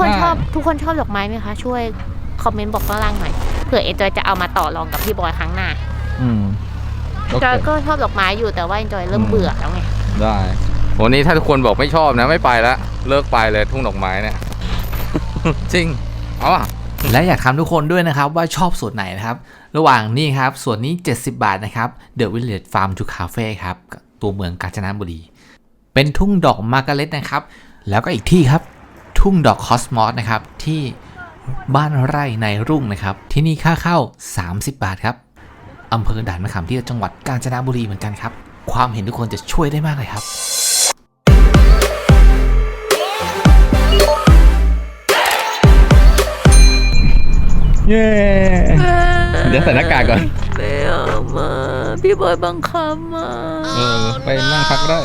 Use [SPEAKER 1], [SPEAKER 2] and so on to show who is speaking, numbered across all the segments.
[SPEAKER 1] คน
[SPEAKER 2] ใช่
[SPEAKER 1] ชอบทุกคนชอบดอกไม้ไหมคะ ช่วยคอมเมนต์บอกข้างล่างหน่อยเผื่อเอ็นจอยจะเอามาต่อรองกับพี่บอยครั้งหน้า
[SPEAKER 2] อืมโอ
[SPEAKER 1] จ
[SPEAKER 2] เค
[SPEAKER 1] อยก็ชอบดอกไม้อยู่แต่ว่าเอ็นจอยเริ่ม
[SPEAKER 2] อืม
[SPEAKER 1] เบื่อแล้วไง
[SPEAKER 2] ได้วันนี้ถ้าทุกคนบอกไม่ชอบนะไม่ไปละเลิกไปเลยทุ่งดอกไม้เนี่ย จริง เอาอะ
[SPEAKER 3] และอยากถามทุกคนด้วยนะครับว่าชอบส่วนไหนนะครับ ระหว่างนี้ครับส่วนนี้ 70 บาทนะครับ The Village Farm to Cafe ครับตัวเมืองกาญจนบุรี เป็นทุ่งดอกมาร์การเร็ตนะครับ แล้วก็อีกที่ครับ ทุ่งดอกคอสมอสนะครับที่บ้านไร่ในรุ่งนะครับ ที่นี่ค่าเข้า 30 บาทครับอำเภอด่านมะขามที่จังหวัดกาญจนบุรีเหมือนกันครับ ความเห็นทุกคนจะช่วยได้มากเลยครับ
[SPEAKER 2] เย้เดี๋ยวใส่หน้ากากก่อน
[SPEAKER 1] ไม่เอามาพี่บอยบังคับมา
[SPEAKER 2] เออไปนั่งพักได้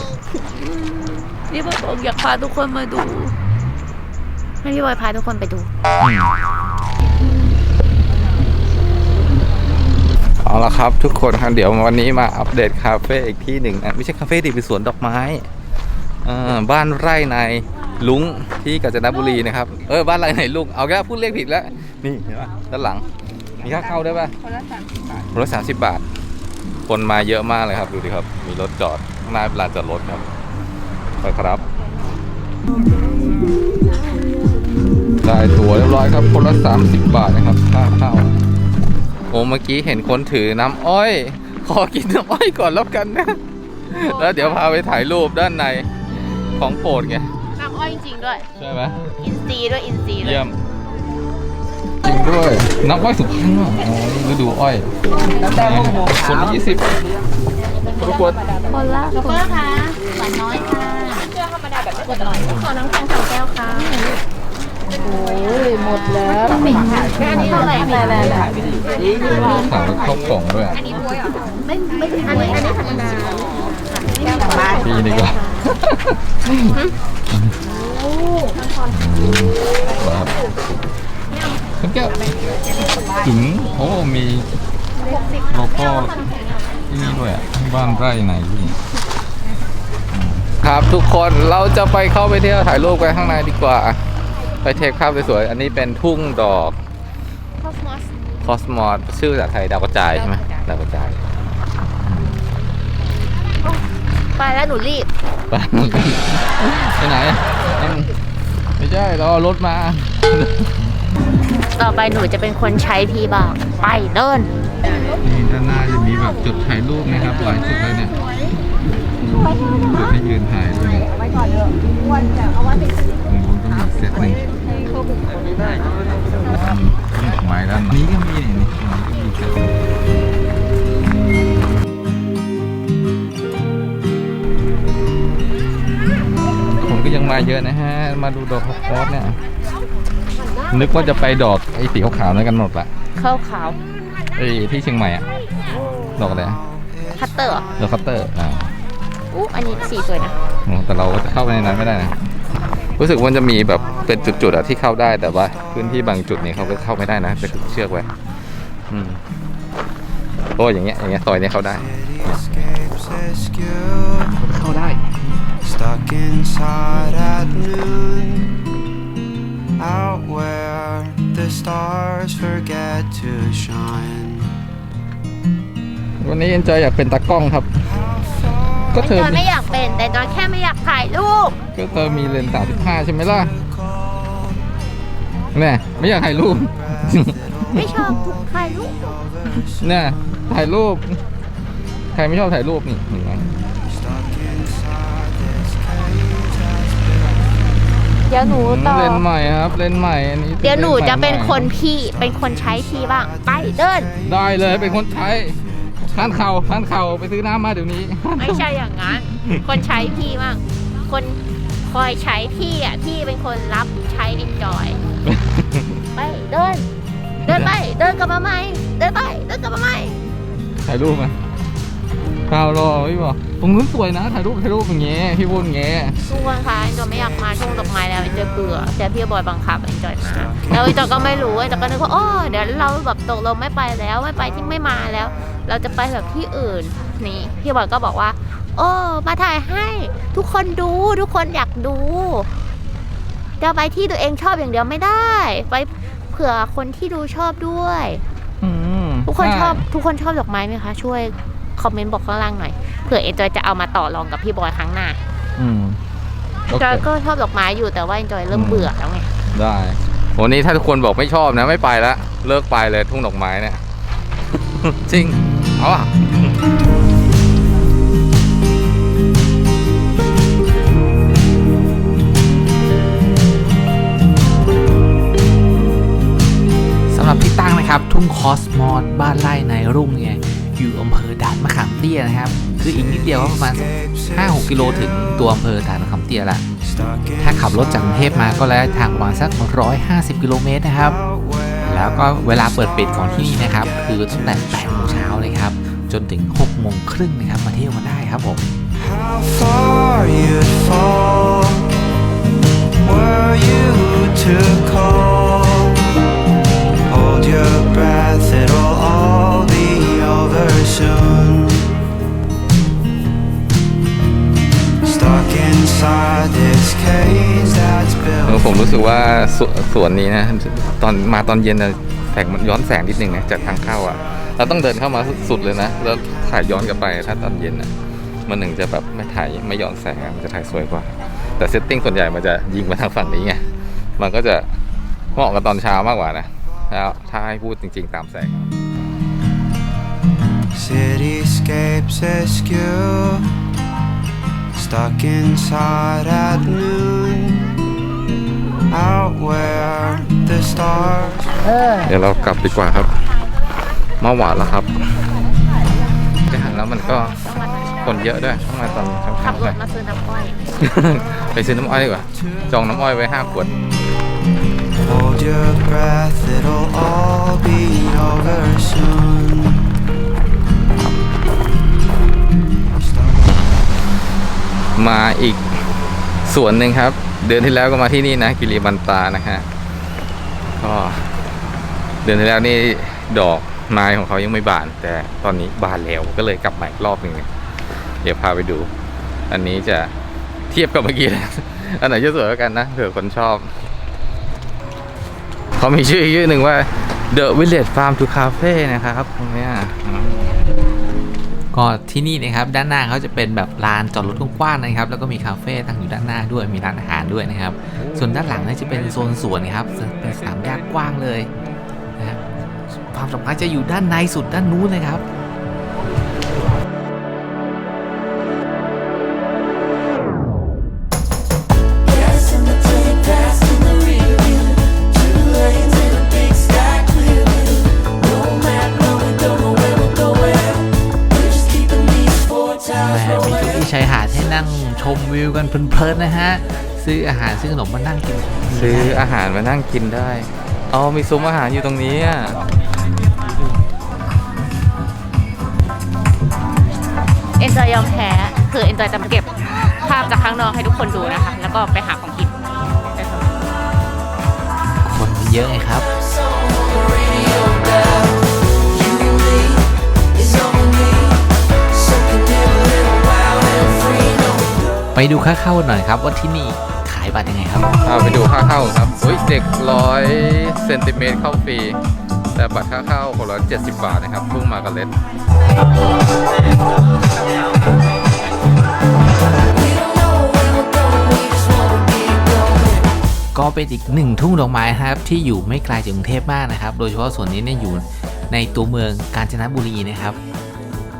[SPEAKER 1] พี่บอยบอกอยากพาทุกคนมาดู ให้พี่บอยพาทุกคนไปดู
[SPEAKER 2] เอาละครับทุกคนครับเดี๋ยววันนี้มาอัปเดตคาเฟ่อีกที่หนึ่งนะไม่ใช่คาเฟ่ดิเป็นสวนดอกไม้อ่าบ้านไร่ในลุงที่กาญจนบุรีนะครับเออบ้านไร่ในลุงเอาแค่พูดเลขผิดแล้วนี่เห็นปะด้านหลังมีค่าเข้าได้วยปะคนละสามสิบบาทคนละสามสิบบาท คนมาเยอะมากเลยครับดูดิครับ มีรถจอดข้างหน้าเป็นลานจอดรถครับไปครับ ได้ตั๋วเรียบร้อยครับ คนละ 30 บาทนะครับ ค่าเข้าโอ้เมื่อกี้เห็นคนถือน้ำอ้อย ขอกินน้ำอ้อยก่อนแล้วกันนะ แล้วเดี๋ยวพาไปถ่ายรูปด้านในของโปรดไง
[SPEAKER 1] น้ำอ้อยจริงๆด้วย
[SPEAKER 2] ใช่ไหม
[SPEAKER 1] อินซีย์ด้วยอินซีย์ด้วย
[SPEAKER 2] เยี่ยมจริงด้วย น้ำอ้อยสุพรรณว่ะอ๋อฤดูอ้อยคนละยี่สิบทุกคน
[SPEAKER 1] คนละคนละค่ะหวานน้อยค่ะเชื่อธรรมดาแบบไม่กดหน่อยขอน้ำแข็งสองแก้วค่ะ โอ้ยหมดแล้วปิดค่ะแค่นี้เท่าไหร่ไม่ไม่ไม่
[SPEAKER 2] สั่งแล้วเข้ากล่องด้วย
[SPEAKER 1] ไม่ไม่อันนี้อันนี้ธรรมดา
[SPEAKER 2] ปีดีกว่าว้าวคุณแก้วถึงโอ้มีโลโก้ที่นี่ด้วยอะบ้านไร่ไหนนี่ครับทุกคนเราจะไปเข้าไปเที่ยวถ่ายรูปกันข้างในดีกว่า ไปเทคภาพสวยๆ อันนี้เป็นทุ่งดอก
[SPEAKER 1] คอสมอส
[SPEAKER 2] คอสมอสชื่อภาษาไทยดาวกระจายใช่ไหมดาวกระจาย
[SPEAKER 1] ไปแล้วหนูรีบ
[SPEAKER 2] ไปไปไหนไม่ใช่เราเอารถมา
[SPEAKER 1] ต่อไปหนูจะเป็นคนใช้พี่บ้างไปเดิน
[SPEAKER 2] นี่ด้านหน้าจะมีแบบจุดถ่ายรูปนะครับหลายจุดเลยเนี่ยจุดให้ยืนถ่ายด้วยไว้ก่อนเถอะวันจะเอาไว้เป็นก็มี เซตหนึ่งอืมดอกไม้ด้านนี้ก็มีนี่นี่ก็มีเซตหนึ่งคนก็ยังมาเยอะนะฮะ มาดูดอกคอสเนี่ย นึกว่าจะไปดอกไอ้สีขาวๆนั่นกันหมดละ
[SPEAKER 1] เข้าขาว
[SPEAKER 2] ไอ้ที่เชียงใหม่อะดอกอะไรอะ
[SPEAKER 1] คัตเตอร์เหรอ
[SPEAKER 2] ดอกคัตเตอร์อ่า
[SPEAKER 1] อู้อันนี้สีสวยนะ
[SPEAKER 2] โอ้แต่เราก็จะเข้าไปในนั้นไม่ได้นะ รู้สึกว่าจะมีแบบเป็นจุดๆอะที่เข้าได้แต่ว่า พื้นที่บางจุดนี่เขาก็เข้าไม่ได้นะเป็นเชือกไว้อืมโอ้อย่างเงี้ยอย่างเงี้ยซอยเนี้ยเข้าได้
[SPEAKER 4] escapes askew
[SPEAKER 2] เข้าได้
[SPEAKER 4] Stuck inside at noon Out where the stars forget to shine
[SPEAKER 2] วันนี้เอ็นจอยอยากเป็นตากล้องครับ ก็เธอ
[SPEAKER 1] จอย
[SPEAKER 2] มี
[SPEAKER 1] ไม่อยากเป็นแต่จอยแค่ไม่อยากถ่ายรูป
[SPEAKER 2] ก็เธอมีเลนส์35ใช่ไหมล่ะแน่ไม่อยากถ่ายรูป
[SPEAKER 1] ไม่ชอบถ่ายรูป
[SPEAKER 2] เนี่ยถ่ายรูป ใครไม่ชอบถ่ายรูปนี่เห็นไหม
[SPEAKER 4] Stuck inside this cage
[SPEAKER 1] เดี๋ยวหนูต่อ
[SPEAKER 2] เลนส์ใหม่ครับ เลนส์ใหม่อันนี้
[SPEAKER 1] เดี๋ยวหนูจะเป็นคน
[SPEAKER 2] ลส์ใหม่
[SPEAKER 1] พี่เป็นคนใช้พี่บ้างไปเดิน
[SPEAKER 2] ได้เลยเป็นคนใช้ ท่านเข่าท่านเข่าไปซื้อน้ำมาเดี๋ยวนี้
[SPEAKER 1] ไม่ใช่อย่างนั้น คนใช้พี่บ้างคนคอยใช้พี่อะพี่เป็นคนรับใช้เอ็นจอย ไปเดิน เดินไป เดินกลับมาใหม่เดินไป เดินกลับมาใหม่
[SPEAKER 2] ถ่ายรูปไห มข่าวรอพี่บอกตรงนู้นสวยนะถ่ายรูปถ่ายรูปอย่างเงี้ยพี่วุ่นเงี้ย
[SPEAKER 1] ทุกคนคะเอ็นจอยไม่อยากมาช่วงดอกไม้แล้วเอ็นจอยเบื่อแต่พี่บอยบังคับเอ็นจอยมาแล้วเอ็นจอยก็ไม่รู้เอ็นจอยก็นึกว่าโอ้เดี๋ยวเราแบบตกลงไม่ไปแล้วไม่ไปที่ไม่มาแล้ว เราจะไปแบบที่อื่นนี่พี่บอยก็บอกว่า โอ้มาถ่ายให้ทุกคนดูทุกคนอยากดูแต่จะไปที่ตัวเองชอบอย่างเดียวไม่ได้ ไปเผื่อคนที่ดูชอบด้วย
[SPEAKER 2] อืม
[SPEAKER 1] ทุกคน
[SPEAKER 2] ใช
[SPEAKER 1] อบทุกคนชอบดอกไม้ไหมคะช่วย คอมเมนต์บอกข้างล่างหน่อยเผื่อเอ็นจอยจะเอามาต่อรองกับพี่บอยครั้งหน้า
[SPEAKER 2] อืมโอ
[SPEAKER 1] จ
[SPEAKER 2] เค
[SPEAKER 1] อยก็ชอบดอกไม้อยู่แต่ว่าเอ็นจอยเริ่ม
[SPEAKER 2] อืม
[SPEAKER 1] เบื่อแล้วไง
[SPEAKER 2] ได้วันนี้ถ้าทุกคนบอกไม่ชอบนะไม่ไปละเลิกไปเลยทุ่งดอกไม้เนี่ย จริง เอาอะ
[SPEAKER 3] สำหรับที่ตั้งนะครับ ทุ่งคอสมอสบ้านไร่ในรุ่งเนี่ย อยู่อำเภอด่านมะขามเตี้ยนะครับ คืออีกนิดเดียวก็ประมาณ 5-6 กิโลถึงตัวอำเภอด่านมะขามเตี้ยละถ้าขับรถจากกรุงเทพมาก็ระยะทางประมาณสัก 150 กิโลเมตรนะครับ แล้วก็เวลาเปิดปิดของที่นี่นะครับ คือตั้งแต่8โมงเช้าเลยครับ จนถึง6โมงครึ่งนะครับ มาเที่ยวกันได้ครับผม
[SPEAKER 4] How far you'd fall were you to call?
[SPEAKER 2] เออ
[SPEAKER 4] built.
[SPEAKER 2] ผมรู้สึกว่าสวสวนนี้นะตอนมาตอนเย็นนะแสงมันย้อนแสงนิดนึงนะจากทางเข้าอะ เราต้องเดินเข้ามาสุดเลยนะแล้วถ่ายย้อนกลับไปถ้าตอนเย็นอะมันหนึ่งจะแบบไม่ถ่ายไม่ย้อนแสงอะมันจะถ่ายสวยกว่า แต่เซตติ้งส่วนใหญ่มันจะยิงมาทางฝั่งนี้ไงมันก็จะเหมาะกับตอนเช้ามากกว่านะแล้วถ้าให้พูดจริง ๆ ตามแสง
[SPEAKER 4] Cityscapes askew, stuck inside at noon. Out where the stars
[SPEAKER 2] เดี๋ยวเรากลับดีกว่าครับ มาหวานแล้วครับจะหันแล้วมันก็คนเยอะด้วยต้องมาตอน
[SPEAKER 1] ขั
[SPEAKER 2] ค่ำ
[SPEAKER 1] บ
[SPEAKER 2] ๆ
[SPEAKER 1] ร
[SPEAKER 2] หน่
[SPEAKER 1] ถ
[SPEAKER 2] อย
[SPEAKER 1] มาซื้อน้ำอ้อย
[SPEAKER 2] ไปซื้อน้ำอ้อยดีกว่า จองน้ำอ้อยไว้ห้าขวด
[SPEAKER 4] Hold your breath, it'll all be over soon.
[SPEAKER 2] มาอีกสวนหนึ่งครับ เดือนที่แล้วก็มาที่นี่นะกิริบันตานะฮะก็เดือนที่แล้วนี่ดอกไม้ของเขายังไม่บาน แต่ตอนนี้บานแล้วก็เลยกลับมาอีกรอบหนึ่งเดี๋ยวพาไปดู อันนี้จะเทียบกับเมื่อกี้นะอันไหนจะสวยกันนะเผื่อคนชอบเขามีชื่ออีกชื่อหนึ่งว่า The Village Farm to Cafe นะครับตรงนี้
[SPEAKER 3] ก็ที่นี่นะครับด้านหน้าเขาจะเป็นแบบลานจอดรถกว้างๆนะครับ แล้วก็มีคาเฟ่ตั้งอยู่ด้านหน้าด้วยมีร้านอาหารด้วยนะครับ ส่วนด้านหลังเนี่ยจะเป็นโซนสวนนะครับเป็นสนามหญ้ากว้างเลยนะครับความสำคัญจะอยู่ด้านในสุดด้านนู้นเลยครับา
[SPEAKER 5] rolling.
[SPEAKER 3] อี้ชายหาดให้นั่งชมวิวกันเพลินๆนะฮะ ซื้ออาหารซื้อขนมมานั่งกิน
[SPEAKER 2] ซื้ออาหารมานั่งกินได้อ๋อมีซุ้มอาหารอยู่ตรงนี้อะ
[SPEAKER 1] เอ็นจอยยอมแพ้คือเอ็นจอยจะมาเก็บภาพจากข้างนอกให้ทุกคนดูนะคะ แล้วก็ไปหาของกิน
[SPEAKER 3] คนเยอะไงครับ ไปดูค่าเข้าหน่อยครับว่าที่นี่ขายบัตรยังไงครับ
[SPEAKER 2] เอาไปดูค่าเข้าครับอุ้ยเด็กร้อยเซนติเมตรเข้าฟรี แต่บัตรค่าเข้าคนละ70 บาทนะครับพุ่งมากันเล็ด
[SPEAKER 5] We don't know where we're going. We just wanna get going.
[SPEAKER 3] ก็เป็นอีกหนึ่งทุ่งดอกไม้นะครับที่อยู่ไม่ไกลจากกรุงเทพมากนะครับ โดยเฉพาะส่วนนี้เนี่ยอยู่ในตัวเมืองกาญจนบุรีนะครับ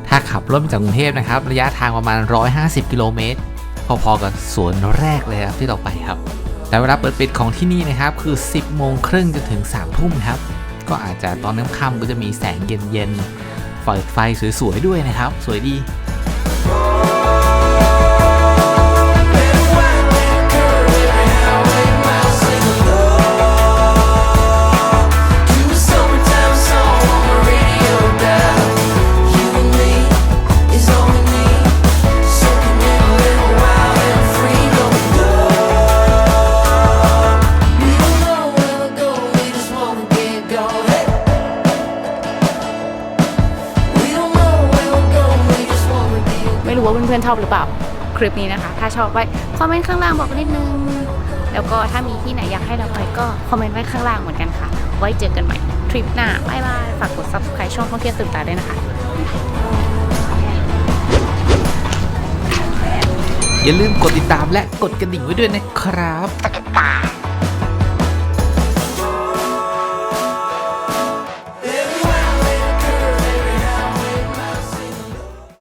[SPEAKER 3] ถ้าขับรถมาจากกรุงเทพนะครับ ระยะทางประมาณ 150 กิโลเมตร พอๆกับสวนแรกเลยครับที่เราไปครับ แต่เวลาเปิดปิดของที่นี่นะครับคือ 10โมงครึ่งจนถึง3ทุ่มครับ ก็อาจจะตอนน้ำค่ำก็จะมีแสงเย็นๆเปิดไฟสวยๆด้วยนะครับ สวยดี
[SPEAKER 1] เพื่อนๆชอบหรือเปล่าคลิปนี้นะคะ ถ้าชอบไว้คอมเมนต์ข้างล่างบอกนิดนึง แล้วก็ถ้ามีที่ไหนอยากให้เราไปก็คอมเมนต์ไว้ข้างล่างเหมือนกันค่ะ ไว้เจอกันใหม่ทริปหน้าบายบายฝากกด subscribe ช่องท่องเที่ยวตื่นตาด้วยนะคะ
[SPEAKER 3] อย่าลืมกดติดตามและกดกระดิ่งไว้ด้วยนะครับ